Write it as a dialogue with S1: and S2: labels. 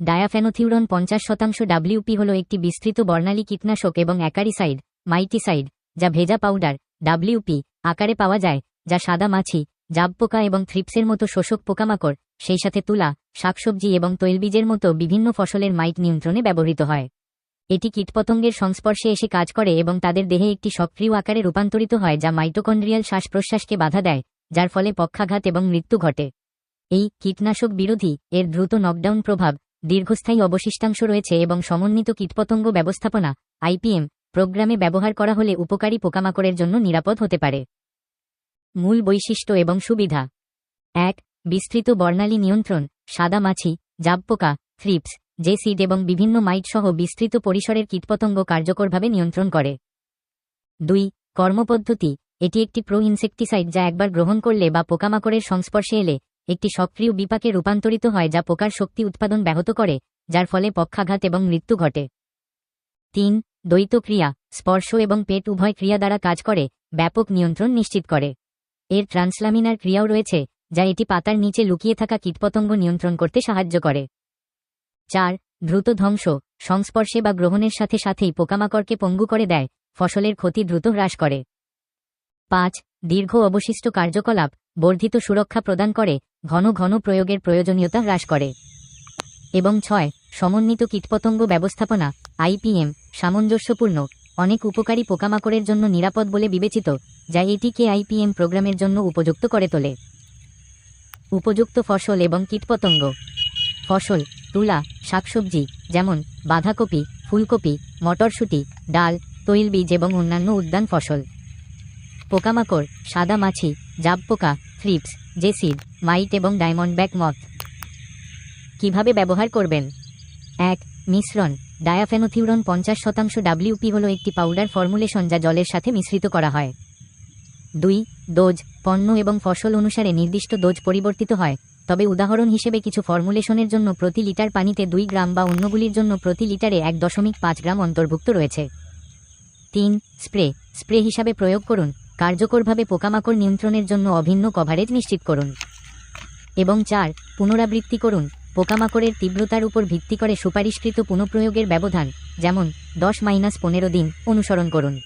S1: ডায়াফেনোথিউরন পঞ্চাশ শতাংশ ডাব্লিউপি হল একটি বিস্তৃত বর্ণালী কীটনাশক এবং অ্যাকারিসাইড মাইটিসাইড যা ভেজা পাউডার ডাব্লিউপি আকারে পাওয়া যায়, যা সাদা মাছি, জাব পোকা এবং থ্রিপসের মতো শোষক পোকামাকড়, সেই সাথে তুলা, শাকসবজি এবং তৈলবীজের মতো বিভিন্ন ফসলের মাইট নিয়ন্ত্রণে ব্যবহৃত হয়। এটি কীটপতঙ্গের সংস্পর্শে এসে কাজ করে এবং তাদের দেহে একটি সক্রিয় আকারে রূপান্তরিত হয় যা মাইটোকন্ড্রিয়াল শ্বাস প্রশ্বাসকে বাধা দেয়, যার ফলে পক্ষাঘাত এবং মৃত্যু ঘটে। এই কীটনাশক বিরোধী এর দ্রুত নকডাউন প্রভাব দীর্ঘস্থায়ী অবশিষ্টাংশ রয়েছে এবং সমন্বিত কীটপতঙ্গ ব্যবস্থাপনা, আইপিএম, প্রোগ্রামে ব্যবহার করা হলে উপকারী পোকামাকড়ের জন্য নিরাপদ হতে পারে। মূল বৈশিষ্ট্য এবং সুবিধা। এক, বিস্তৃত বর্ণালী নিয়ন্ত্রণ, সাদা মাছি জাবপোকা থ্রিপস জেসিড এবং বিভিন্ন মাইট সহ বিস্তৃত পরিসরের কীটপতঙ্গ কার্যকরভাবে নিয়ন্ত্রণ করে। দুই, কর্মপদ্ধতি। এটি একটি প্রো ইনসেকটিসাইড যা একবার গ্রহণ করলে বা পোকামাকড়ের সংস্পর্শে এলে একটি সক্রিয় বিপাকে রূপান্তরিত হয় যা পোকার শক্তি উৎপাদন ব্যাহত করে, যার ফলে পক্ষাঘাত এবং মৃত্যু ঘটে। তিন, দ্বৈত ক্রিয়া, স্পর্শ এবং পেট উভয় ক্রিয়া দ্বারা কাজ করে, ব্যাপক নিয়ন্ত্রণ নিশ্চিত করে। এর ট্রান্সলামিনার ক্রিয়াও রয়েছে, যা এটি পাতার নিচে লুকিয়ে থাকা কীটপতঙ্গ নিয়ন্ত্রণ করতে সাহায্য করে। চার, দ্রুত ধ্বংস, সংস্পর্শে বা গ্রহণের সাথে সাথেই পোকামাকড়কে পঙ্গু করে দেয়, ফসলের ক্ষতি দ্রুত হ্রাস করে। পাঁচ, দীর্ঘ অবশিষ্ট কার্যকলাপ বর্ধিত সুরক্ষা প্রদান করে, ঘন ঘন প্রয়োগের প্রয়োজনীয়তা হ্রাস করে। এবং ছয়, সমন্বিত কীটপতঙ্গ ব্যবস্থাপনা, আইপিএম, সামঞ্জস্যপূর্ণ, অনেক উপকারী পোকামাকড়ের জন্য নিরাপদ বলে বিবেচিত, যা এটিকে আইপিএম প্রোগ্রামের জন্য উপযুক্ত করে তোলে। উপযুক্ত ফসল এবং কীটপতঙ্গ। ফসল, তুলা, শাকসবজি, যেমন বাঁধাকপি, ফুলকপি, মটরশুঁটি, ডাল, তৈলবীজ এবং অন্যান্য উদ্যান ফসল। পোকামাকড়, সাদা মাছি জাব পোকা থ্রিপস জেসিড মাইট এবং ডায়মন্ড ব্যাক মথ কীভাবে ব্যবহার করবেন? এক, মিশ্রণ। ডায়াফেনোথিউরন পঞ্চাশ শতাংশ ডাব্লিউপি হল একটি পাউডার ফর্মুলেশন যা জলের সাথে মিশ্রিত করা হয়। দুই, ডোজ। পণ্য এবং ফসল অনুসারে নির্দিষ্ট ডোজ পরিবর্তিত হয়। তবে উদাহরণ হিসেবে কিছু ফর্মুলেশনের জন্য প্রতি লিটার পানিতে দুই গ্রাম বা অন্যগুলির জন্য প্রতি লিটারে এক দশমিক পাঁচ গ্রাম অন্তর্ভুক্ত রয়েছে। তিন, স্প্রে। স্প্রে হিসাবে প্রয়োগ করুন। কার্যকরভাবে পোকামাকড় নিয়ন্ত্রণের জন্য অভিন্ন কভারেজ নিশ্চিত করুন। এবং চার, পুনরাবৃত্তি করুন। পোকামাকড়ের তীব্রতার উপর ভিত্তি করে সুপারিশকৃত পুনঃপ্রয়োগের ব্যবধান, যেমন দশ মাইনাস পনেরো দিন, অনুসরণ করুন।